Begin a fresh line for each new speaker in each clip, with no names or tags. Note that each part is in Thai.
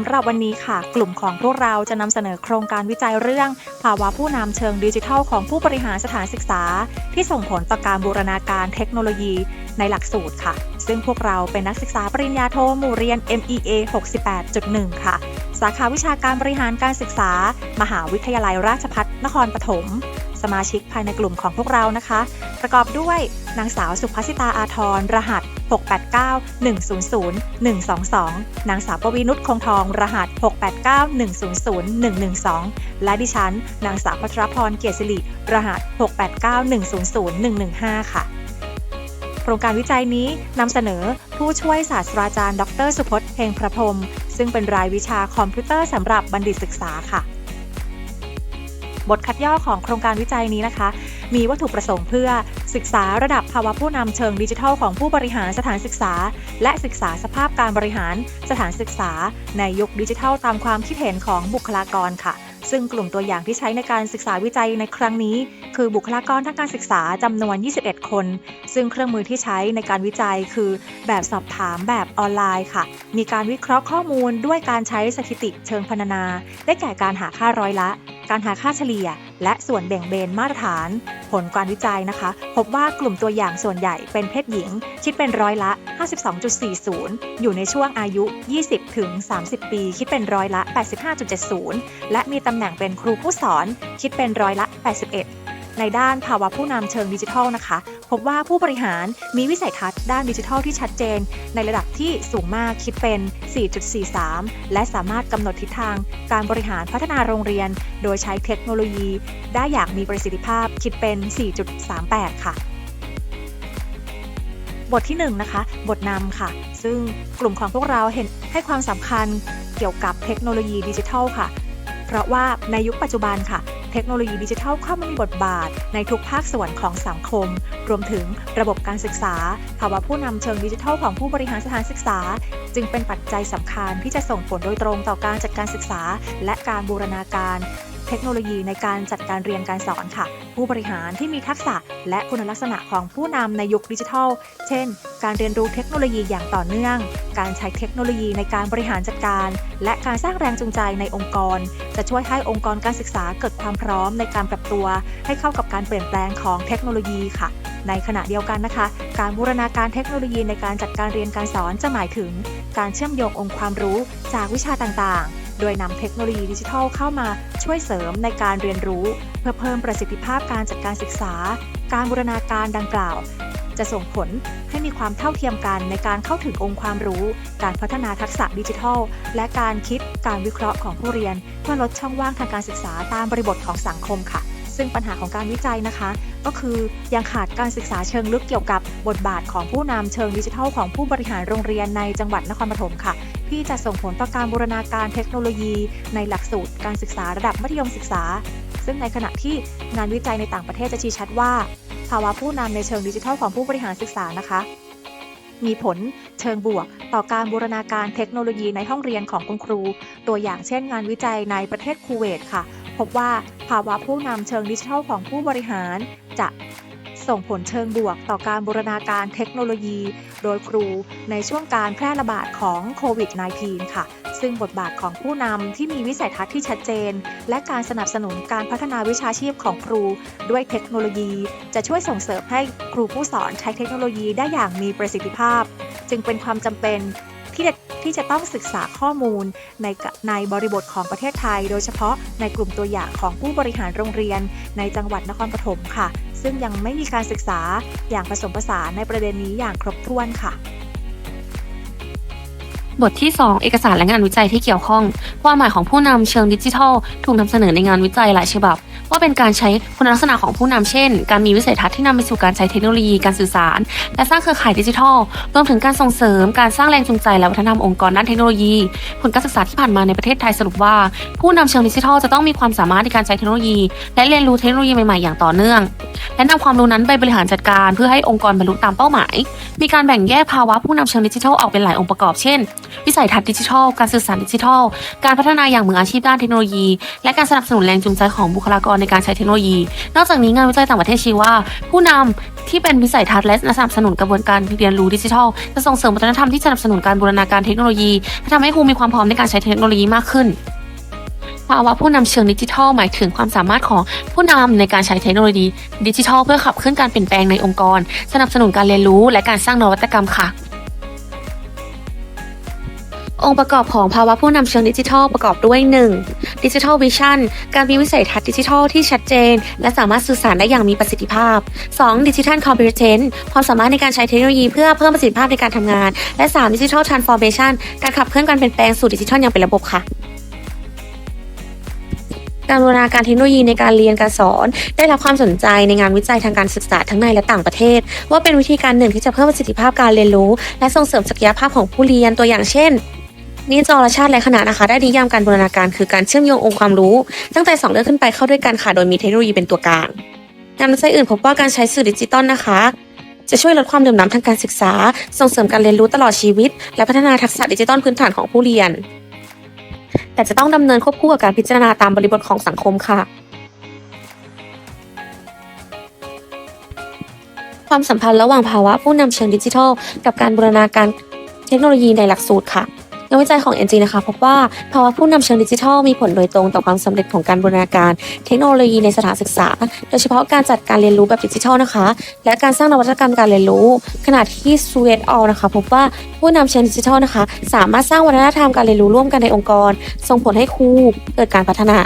ำหรับวันนี้ค่ะ กลุ่มของพวกเราจะนำเสนอโครงการวิจัยเรื่อง ภาวะผู้นำเชิงดิจิทัลของผู้บริหารสถานศึกษา ที่ส่งผลต่อการบูรณาการเทคโนโลยีในหลักสูตรค่ะ ซึ่งพวกเราเป็นนักศึกษาปริญญาโทหมู่เรียน MEA 68.1 ค่ะ สาขาวิชาการบริหารการศึกษา มหาวิทยาลัยราชภัฏนครปฐม สมาชิกภายในกลุ่มของพวกเรานะคะ ประกอบด้วยนางสาวสุภสิตาอาทรรหัส 689-100-122 นางสาวปวีนุชคงทอง รหัส 689-100-112 และดิฉัน นางสาวพัทรพรเกียรติศิริ รหัส 689-100-115 ค่ะโครงการวิจัยนี้นำเสนอผู้ช่วยศาสตราจารย์ ดร สุพจน์เฮงประพรม ซึ่งเป็นรายวิชาคอมพิวเตอร์สำหรับบัณฑิตศึกษาค่ะ บทคัดย่อของโครงการวิจัยนี้นะคะ มีวัตถุประสงค์เพื่อศึกษาระดับภาวะผู้นำเชิงดิจิทัลของผู้บริหารสถานศึกษา และศึกษาสภาพการบริหารสถานศึกษา ในยุคดิจิทัลตามความคิดเห็นของบุคลากรค่ะ ซึ่งกลุ่มตัวอย่างที่ใช้ในการศึกษาวิจัยในครั้งนี้ คือบุคลากรทางการศึกษาจำนวน 21 คน ซึ่งเครื่องมือที่ใช้ในการวิจัยคือ แบบสอบถามแบบออนไลน์ค่ะ มีการวิเคราะห์ข้อมูลด้วยการใช้สถิติเชิงพรรณนา ได้แก่การหาค่าร้อยละ การหาค่าเฉลี่ย และส่วนแบ่งเบนมาตรฐาน ผลการวิจัยนะคะ พบว่ากลุ่มตัวอย่างส่วนใหญ่เป็นเพศหญิง คิดเป็นร้อยละ 52.40 อยู่ในช่วงอายุ 20ถึง30 ปี คิดเป็นร้อยละ 85.70 และมีตำแหน่งเป็นครูผู้สอน คิดเป็นร้อยละ 81ในด้านภาวะผู้นำเชิงดิจิทัลนะคะ พบว่าผู้บริหารมีวิสัยทัศน์ ด้านดิจิทัลที่ชัดเจน ในระดับที่สูงมากคิดเป็น 4.43 และสามารถกำหนดทิศทาง การบริหารพัฒนาโรงเรียน โดยใช้เทคโนโลยี ได้อย่างมีประสิทธิภาพคิดเป็น 4.38 ค่ะบทที่1นะคะบทนำค่ะ ซึ่งกลุ่มของพวกเราเห็นให้ความสำคัญเกี่ยวกับเทคโนโลยีดิจิทัลค่ะ เพราะว่าในยุคปัจจุบันค่ะ เทคโนโลยีดิจิทัลเข้ามามีบทบาท ในทุกภาคส่วนของสังคม รวมถึงระบบการศึกษา ภาวะผู้นำเชิงดิจิทัลของผู้บริหารสถานศึกษา จึงเป็นปัจจัยสำคัญที่จะส่งผลโดยตรงต่อการจัดการศึกษา และการบูรณาการ เทคโนโลยีในการจัดการเรียนการสอนค่ะ ผู้บริหารที่มีทักษะและคุณลักษณะของผู้นำในยุคดิจิทัล เช่น การเรียนรู้เทคโนโลยีอย่างต่อเนื่อง การใช้เทคโนโลยีในการบริหารจัดการ และการสร้างแรงจูงใจในองค์กร จะช่วยให้องค์กรการศึกษาเกิดความพร้อมในการปรับตัว ให้เข้ากับการเปลี่ยนแปลงของเทคโนโลยีค่ะในขณะเดียวกันนะคะ การบูรณาการเทคโนโลยีในการจัดการเรียนการสอนจะหมายถึง การเชื่อมโยงองค์ความรู้จากวิชาต่างๆ โดยนำเทคโนโลยีดิจิทัลเข้ามาช่วยเสริมในการเรียนรู้ เพื่อเพิ่มประสิทธิภาพการจัดการศึกษา การบูรณาการดังกล่าว จะส่งผลให้มีความเท่าเทียมกันในการเข้าถึงองค์ความรู้ การพัฒนาทักษะดิจิทัล และการคิดการวิเคราะห์ของผู้เรียน เพื่อลดช่องว่างทางการศึกษาตามบริบทของสังคมค่ะซึ่งปัญหาของการวิจัยนะคะ ก็คือยังขาดการศึกษาเชิงลึกเกี่ยวกับบทบาทของผู้นำเชิงดิจิทัลของผู้บริหารโรงเรียนในจังหวัดนครปฐมค่ะ ที่จะส่งผลต่อการบูรณาการเทคโนโลยี ในหลักสูตรการศึกษาระดับมัธยมศึกษา ซึ่งในขณะที่งานวิจัยในต่างประเทศจะชี้ชัดว่า ภาวะผู้นำในเชิงดิจิทัลของผู้บริหารศึกษานะคะ มีผลเชิงบวกต่อการบูรณาการเทคโนโลยีในห้องเรียนของคุณครู ตัวอย่างเช่น งานวิจัยในประเทศคูเวตค่ะ พบว่าภาวะผู้นำเชิงดิจิทัลของผู้บริหารจะ ส่งผลเชิงบวกต่อการบูรณาการเทคโนโลยี โดยครูในช่วงการแพร่ระบาดของโควิด -19 ค่ะ ซึ่งบทบาทของผู้นำที่มีวิสัยทัศน์ที่ชัดเจน และการสนับสนุนการพัฒนาวิชาชีพของครู ด้วยเทคโนโลยี จะช่วยส่งเสริมให้ครูผู้สอนใช้เทคโนโลยีได้อย่างมีประสิทธิภาพ จึงเป็นความจำเป็นที่จะ ที่จะต้องศึกษาข้อมูลในในบริบทของประเทศไทย โดยเฉพาะในกลุ่มตัวอย่างของผู้บริหารโรงเรียนในจังหวัดนครปฐมค่ะ ซึ่งยังไม่มีการศึกษาอย่างผสมผสานในประเด็นนี้อย่างครบถ้วนค่ะ
บทที่ 2 เอกสารและงานวิจัยที่เกี่ยวข้อง ความหมายของผู้นำเชิงดิจิทัล ถูกนำเสนอในงานวิจัยหลายฉบับ ว่าเป็นการใช้คุณลักษณะของผู้นำเช่น การมีวิสัยทัศน์ที่นำไปสู่การใช้เทคโนโลยีการสื่อสาร และสร้างเครือข่ายดิจิทัล รวมถึงการส่งเสริมการสร้างแรงจูงใจและวัฒนธรรมองค์กรด้านเทคโนโลยี ผลการศึกษาที่ผ่านมาในประเทศไทยสรุปว่า ผู้นำเชิงดิจิทัลจะต้องมีความสามารถในการใช้เทคโนโลยี และเรียนรู้เทคโนโลยีใหม่ๆอย่างต่อเนื่อง และนำความรู้นั้นไปบริหารจัดการเพื่อให้องค์กรบรรลุตามเป้าหมาย มีการแบ่งแยกภาวะผู้นำเชิงดิจิทัลออกเป็นหลายองค์ประกอบเช่น วิสัยทัศน์ดิจิทัล การสื่อสารดิจิทัล การพัฒนาอย่างมืออาชีพด้านเทคโนโลยี และการสนับสนุนแรงจูงใจของบุคลากรในการใช้เทคโนโลยี นอกจากนี้งานวิจัยต่างประเทศชี้ว่า ผู้นำที่เป็นวิสัยทัศน์และสนับสนุนกระบวนการเรียนรู้ดิจิทัล จะส่งเสริมวัฒนธรรมที่สนับสนุนการบูรณาการเทคโนโลยีและทำให้ครูมีความพร้อมในการใช้เทคโนโลยีมากขึ้นภาวะผู้นำเชิงดิจิทัลหมายถึงความสามารถของผู้นำในการใช้เทคโนโลยีดิจิทัล เพื่อขับเคลื่อนการเปลี่ยนแปลงในองค์กร สนับสนุนการเรียนรู้ และการสร้างนวัตกรรมค่ะ องค์ประกอบของภาวะผู้นำเชิงดิจิทัลประกอบด้วย 1. ดิจิทัลวิชั่นการมีวิสัยทัศน์ดิจิทัลที่ชัดเจน และสามารถสื่อสารได้อย่างมีประสิทธิภาพ 2. ดิจิทัลคอมพิวเทนความสามารถในการใช้เทคโนโลยีเพื่อเพิ่มประสิทธิภาพในการทำงาน และ 3. ดิจิทัลทรานส์ฟอร์เมชันการขับเคลื่อนการเปลี่ยนแปลงสู่ดิจิทัลอย่างเป็นระบบค่ะการบูรณาการเทคโนโลยีในการเรียนการสอน ได้รับความสนใจในงานวิจัยทางการศึกษาทั้งในและต่างประเทศ ว่าเป็นวิธีการหนึ่งที่จะเพิ่มประสิทธิภาพการเรียนรู้ และส่งเสริมศักยภาพของผู้เรียนตัวอย่างเช่น นิจอรชาติและขนาดนะคะ ได้นิยามการบูรณาการ คือการเชื่อมโยงองค์ความรู้ ตั้งแต่สองเรื่องขึ้นไปเข้าด้วยกันค่ะ โดยมีเทคโนโลยีเป็นตัวกลาง งานวิจัยอื่นพบว่าการใช้สื่อดิจิตอลนะคะ จะช่วยลดความเหลื่อมล้ำทางการศึกษา ส่งเสริมการเรียนรู้ตลอดชีวิต และพัฒนาทักษะดิจิตอลพื้นฐานของผู้เรียน แต่จะต้องดำเนินควบคู่กับการพิจารณาตามบริบทของสังคมค่ะความสัมพันธ์ระหว่างภาวะผู้นำเชิงดิจิทัล กับการบูรณาการเทคโนโลยีในหลักสูตรค่ะ งานวิจัยของ NG นะคะพบว่าภาวะผู้นำเชิงดิจิทัลมีผลโดยตรงต่อความสำเร็จของการบูรณาการเทคโนโลยีในสถานศึกษา โดยเฉพาะการจัดการเรียนรู้แบบดิจิทัลนะคะ และการสร้างนวัตกรรมการเรียนรู้ ขณะที่ซูเอตออนะคะ พบว่าผู้นำเชิงดิจิทัลนะคะ สามารถสร้างวัฒนธรรมการเรียนรู้ร่วมกันในองค์กร ส่งผลให้ครูเกิดการพัฒนา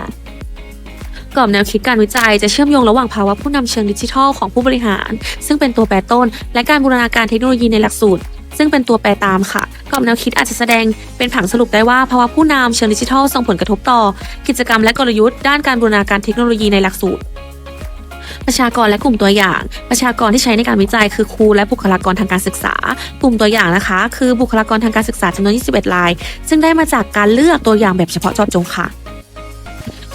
กรอบแนวคิดการวิจัยจะเชื่อมโยงระหว่างภาวะผู้นำเชิงดิจิทัลของผู้บริหาร ซึ่งเป็นตัวแปรต้น และการบูรณาการเทคโนโลยีในหลักสูตร ซึ่งเป็นตัวแปรตามค่ะกรอบแนวคิดอาจจะแสดงเป็นผังสรุปได้ว่าภาวะผู้นำเชิงดิจิทัลส่งผลกระทบต่อ กิจกรรมและกลยุทธ์ด้านการบูรณาการเทคโนโลยีในหลักสูตรประชากรและกลุ่มตัวอย่าง ประชากรที่ใช้ในการวิจัยคือครูและบุคลากรทางการศึกษา กลุ่มตัวอย่างนะคะ คือบุคลากรทางการศึกษาจำนวน 21 ราย ซึ่งได้มาจากการเลือกตัวอย่างแบบเฉพาะเจาะจงค่ะ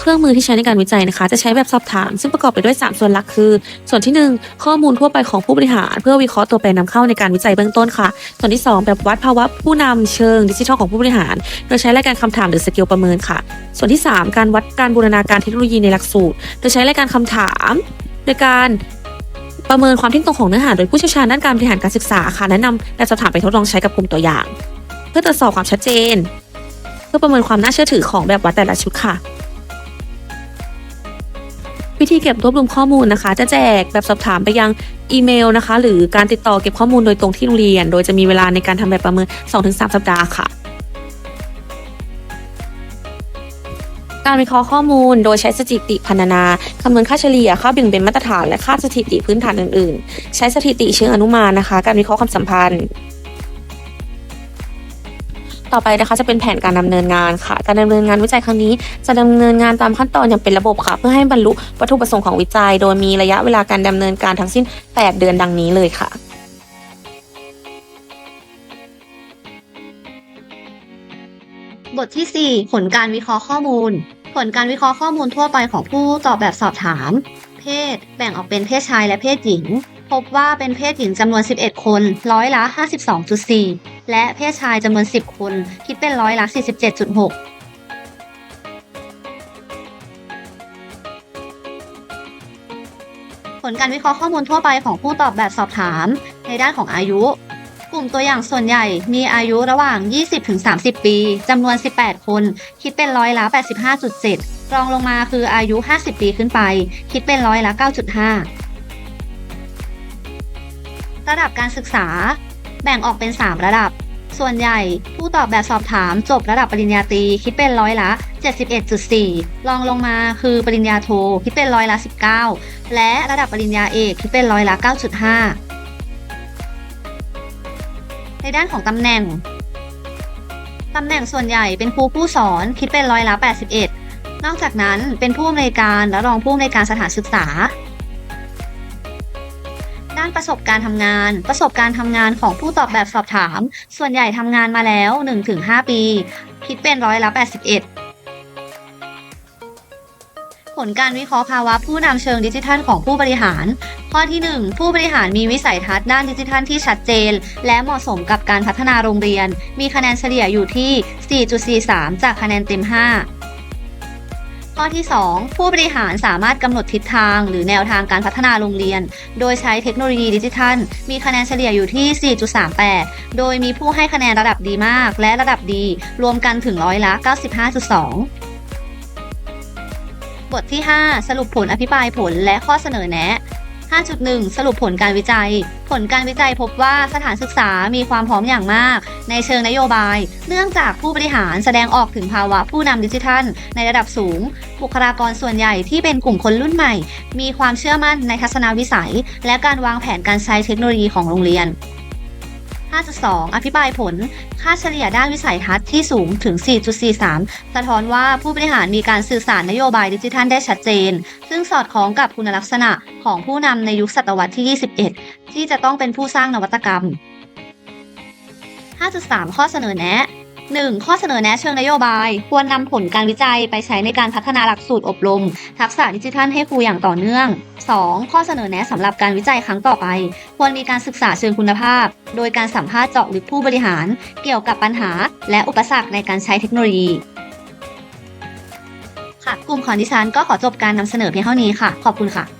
รื่องมือที่ใช้ในการวิจัยนะคะ จะใช้แบบสอบถาม ซึ่งประกอบไปด้วย 3 ส่วนหลักคือ ส่วนที่ 1 ข้อมูลทั่วไปของผู้บริหาร เพื่อวิเคราะห์ตัวแปรนำเข้าในการวิจัยเบื้องต้นค่ะ ส่วนที่ 2 แบบวัดภาวะผู้นำเชิงดิจิทัลของผู้บริหาร โดยใช้รายการคำถามหรือสกิลประเมินค่ะ ส่วนที่ 3 การวัดการบูรณาการเทคโนโลยีในหลักสูตร โดยใช้รายการคำถาม โดยการประเมินความทิ้งตรงของเนื้อหาโดยผู้เชี่ยวชาญด้านการบริหารการศึกษาค่ะแนะนำและสอบถามไปทดลองใช้กับกลุ่มตัวอย่าง เพื่อตรวจสอบความชัดเจน เพื่อประเมินความน่าเชื่อถือของแบบวัดแต่ละชุดค่ะ วิธีเก็บรวบรวมข้อมูลนะคะ จะแจกแบบสอบถามไปยังอีเมลนะคะ หรือการติดต่อเก็บข้อมูลโดยตรงที่โรงเรียน โดยจะมีเวลาในการทำแบบประเมิน 2-3 สัปดาห์ค่ะ การวิเคราะห์ข้อมูลโดยใช้สถิติพรรณนาคำนวณค่าเฉลี่ยค่าเบี่ยงเบนมาตรฐานและค่าสถิติพื้นฐานอื่นๆ ใช้สถิติเชิงอนุมานนะคะ การวิเคราะห์ความสัมพันธ์ ต่อไปนะคะจะเป็นแผนการดำเนินงานค่ะ การดำเนินงานวิจัยครั้งนี้ จะดำเนินงานตามขั้นตอนอย่างเป็นระบบค่ะ เพื่อให้บรรลุวัตถุประสงค์ของวิจัย โดยมีระยะเวลาการดำเนินการทั้งสิ้น 8 เดือนดังนี้เลยค่ะ
บทที่ 4 ผลการวิเคราะห์ข้อมูล ผลการวิเคราะห์ข้อมูลทั่วไปของผู้ตอบแบบสอบถาม เพศ แบ่งออกเป็นเพศชายและเพศหญิง พบว่าเป็นเพศหญิงจำนวน 11 คน ร้อยละ 52.4 และเพศชายจำนวน 10 คน คิดเป็นร้อยละ 47.6ผลการวิเคราะห์ข้อมูลทั่วไปของผู้ตอบแบบสอบถาม ในด้านของอายุ กลุ่มตัวอย่างส่วนใหญ่มีอายุระหว่าง 20-30 ปีจำนวน 18 คน คิดเป็นร้อยละ 85.7 รองลงมาคืออายุ 50 ปีขึ้นไป คิดเป็นร้อยละ 9.5 ระดับการศึกษา แบ่งออกเป็น 3 ระดับ ส่วนใหญ่ผู้ตอบแบบสอบถามจบระดับปริญญาตรีคิดเป็นร้อยละ 71.4รองลงมาคือปริญญาโทคิดเป็นร้อยละ 19 และระดับปริญญาเอกคิดเป็นร้อยละ 9.5 ในด้านของตำแหน่งตำแหน่งส่วนใหญ่เป็นครูผู้สอนคิดเป็นร้อยละ 81 นอกจากนั้นเป็นผู้อำนวยการและรองผู้อำนวยการสถานศึกษา ด้านประสบการณ์ทำงาน ประสบการณ์ทำงานของผู้ตอบแบบสอบถาม ส่วนใหญ่ทำงานมาแล้ว 1-5 ปี คิดเป็นร้อยละ 81ผลการวิเคราะห์ภาวะผู้นำเชิงดิจิทัลของผู้บริหาร ข้อที่ 1 ผู้บริหารมีวิสัยทัศน์ด้านดิจิทัลที่ชัดเจน และเหมาะสมกับการพัฒนาโรงเรียน มีคะแนนเฉลี่ยอยู่ที่ 4.43 จากคะแนนเต็ม 5 ข้อที่ 2 ผู้บริหารสามารถกำหนดทิศทาง หรือแนวทางการพัฒนาโรงเรียน โดยใช้เทคโนโลยีดิจิทัล มีคะแนนเฉลี่ยอยู่ที่ 4.38 โดยมีผู้ให้คะแนนระดับดีมาก และระดับดี รวมกันถึงร้อยละ 95.2บทที่ 5 สรุปผลอภิปรายผลและข้อเสนอแนะ 5.1 สรุปผลการวิจัย ผลการวิจัยพบว่าสถานศึกษามีความพร้อมอย่างมาก ในเชิงนโยบาย เนื่องจากผู้บริหารแสดงออกถึงภาวะผู้นำดิจิทัล ในระดับสูง บุคลากรส่วนใหญ่ที่เป็นกลุ่มคนรุ่นใหม่ มีความเชื่อมั่นในทัศนวิสัย และการวางแผนการใช้เทคโนโลยีของโรงเรียน 5.2 อภิปรายผล ค่าเฉลี่ยด้านวิสัยทัศน์ที่สูงถึง 4.43 สะท้อนว่าผู้บริหารมีการสื่อสารนโยบายดิจิทัลได้ชัดเจน ซึ่งสอดคล้องกับคุณลักษณะ ของผู้นำในยุคศตวรรษที่ 21 ที่จะต้องเป็นผู้สร้างนวัตกรรม 5.3 ข้อเสนอแนะ 1. ข้อเสนอแนะเชิงนโยบาย ควรนำผลการวิจัยไปใช้ในการพัฒนาหลักสูตรอบรม ทักษะดิจิทัลให้ครูอย่างต่อเนื่อง 2. ข้อเสนอแนะสำหรับการวิจัยครั้งต่อไป ควรมีการศึกษาเชิงคุณภาพ โดยการสัมภาษณ์เจาะลึกผู้บริหาร เกี่ยวกับปัญหา และอุปสรรคในการใช้เทคโนโลยีค่ะกลุ่มของดิฉันก็ขอจบการนำเสนอเพียงเท่านี้ค่ะ ขอบคุณค่ะ